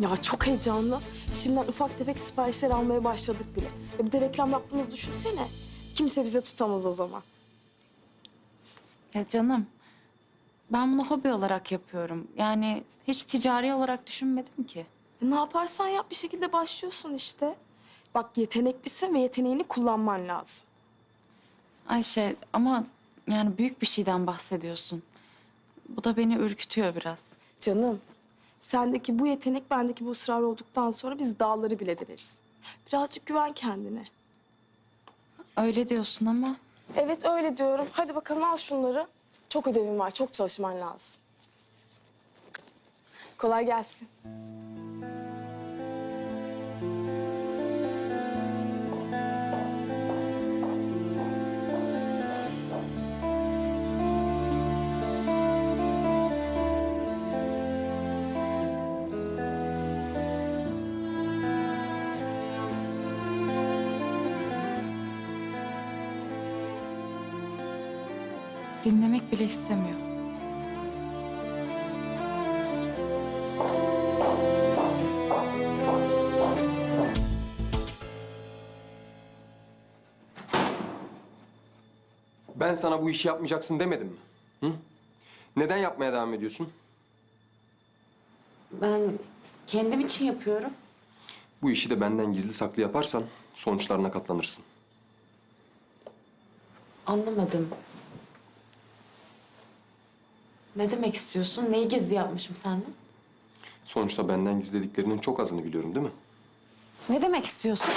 Ya çok heyecanlı. Şimdiden ufak tefek siparişler almaya başladık bile. Ya bir de reklam yaptığımızı düşünsene. Kimse bize tutamaz o zaman. Ya canım, ben bunu hobi olarak yapıyorum. Yani hiç ticari olarak düşünmedim ki. E ne yaparsan yap bir şekilde başlıyorsun işte. Bak yeteneklisin ve yeteneğini kullanman lazım. Ayşe ama yani büyük bir şeyden bahsediyorsun. Bu da beni ürkütüyor biraz. Canım, sendeki bu yetenek bendeki bu ısrar olduktan sonra biz dağları bile direriz. Birazcık güven kendine. Öyle diyorsun ama Evet öyle diyorum. Hadi bakalım al şunları. Çok ödevim var, çok çalışman lazım. Kolay gelsin. Dinlemek bile istemiyor. Ben sana bu işi yapmayacaksın demedim mi? Hı? Neden yapmaya devam ediyorsun? Ben kendim için yapıyorum. Bu işi de benden gizli saklı yaparsan sonuçlarına katlanırsın. Anlamadım. Ne demek istiyorsun? Neyi gizli yapmışım senden? Sonuçta benden gizlediklerinin çok azını biliyorum değil mi? Ne demek istiyorsun?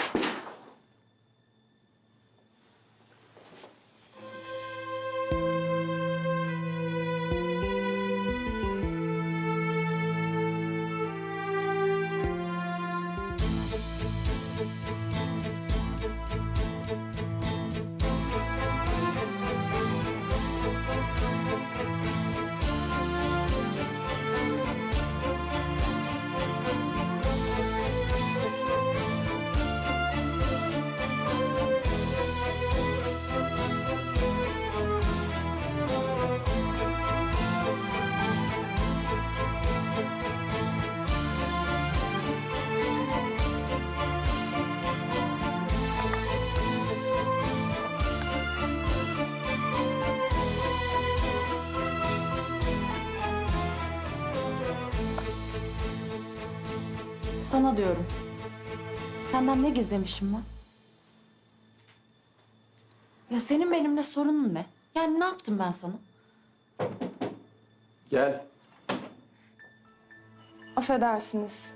Sana diyorum. Senden ne gizlemişim ben? Ya senin benimle sorunun ne? Yani ne yaptım ben sana? Gel. Affedersiniz.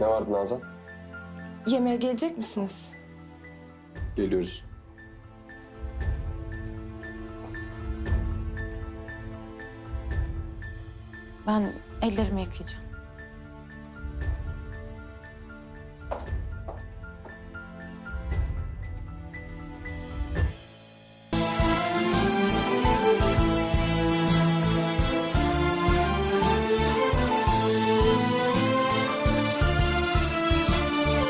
Ne vardı Nazan? Yemeğe gelecek misiniz? Geliyoruz. Ben ellerimi yıkayacağım.